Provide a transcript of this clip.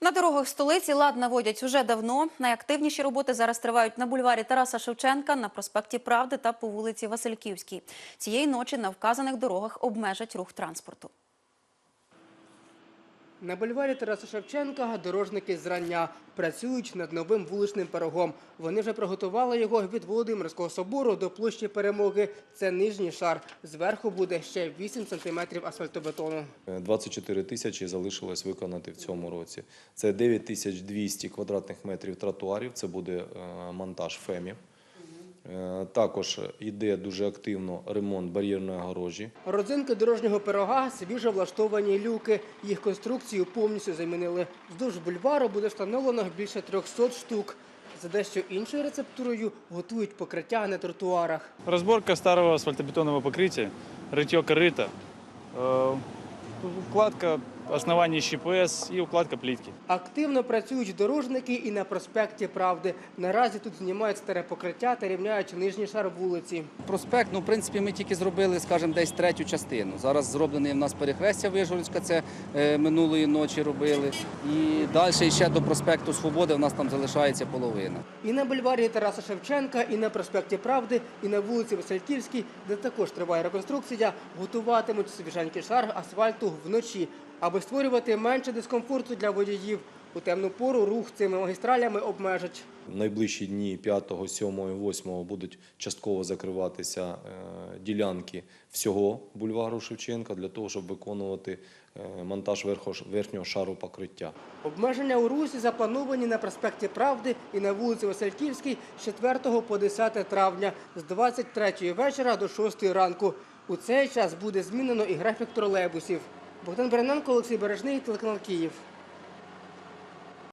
На дорогах столиці лад наводять уже давно. Найактивніші роботи зараз тривають на бульварі Тараса Шевченка, на проспекті Правди та по вулиці Васильківській. Цієї ночі на вказаних дорогах обмежать рух транспорту. На бульварі Тараса Шевченка дорожники зрання працюють над новим вуличним пирогом. Вони вже приготували його від Володимирського собору до площі Перемоги. Це нижній шар. Зверху буде ще 8 сантиметрів асфальтобетону. 24 тисячі залишилось виконати в цьому році. Це 9200 квадратних метрів тротуарів, це буде е, монтаж ФЕМів. Е, Також йде дуже активно ремонт бар'єрної огорожі. Родзинки дорожнього пирога свіжо влаштовані люки. Їх конструкцію повністю замінили. Вздовж бульвару буде встановлено більше 300 штук. За дещо іншою рецептурою готують покриття на тротуарах. Разборка старого асфальтобетонного покрытия, рытье корыта, укладка оснований ЩПС и укладка плитки. Активно працюють дорожники і на проспекті Правди. Наразі тут знімають старе покриття та рівняють нижній шар вулиці. Проспект, ну, в принципі, ми тільки зробили, скажімо, десь третю частину. Зараз зроблений в нас перехрестя Вижгородська, це е, минулої ночі робили. І далі ще до проспекту Свободи в нас там залишається половина. І на бульварі Тараса Шевченка, і на проспекті Правди, і на вулиці Васильківській, де також триває реконструкція, готуватимуть свіженький шар асфальту вночі, аби створювати менше дискомфорту для водіїв. У темну пору рух цими магістралями обмежать. В найближчі дні 5, 7 і 8 будуть частково закриватися е, ділянки всього бульвару Шевченка для того, щоб виконувати е, монтаж верхнього шару покриття. Обмеження у русі заплановані на проспекті Правди і на вулиці Васильківській з 4 по 10 травня з 23 вечора до 6 ранку. У цей час буде змінено і графік тролейбусів. Богдан Берененко, Олексій Бережний, телеканал Київ.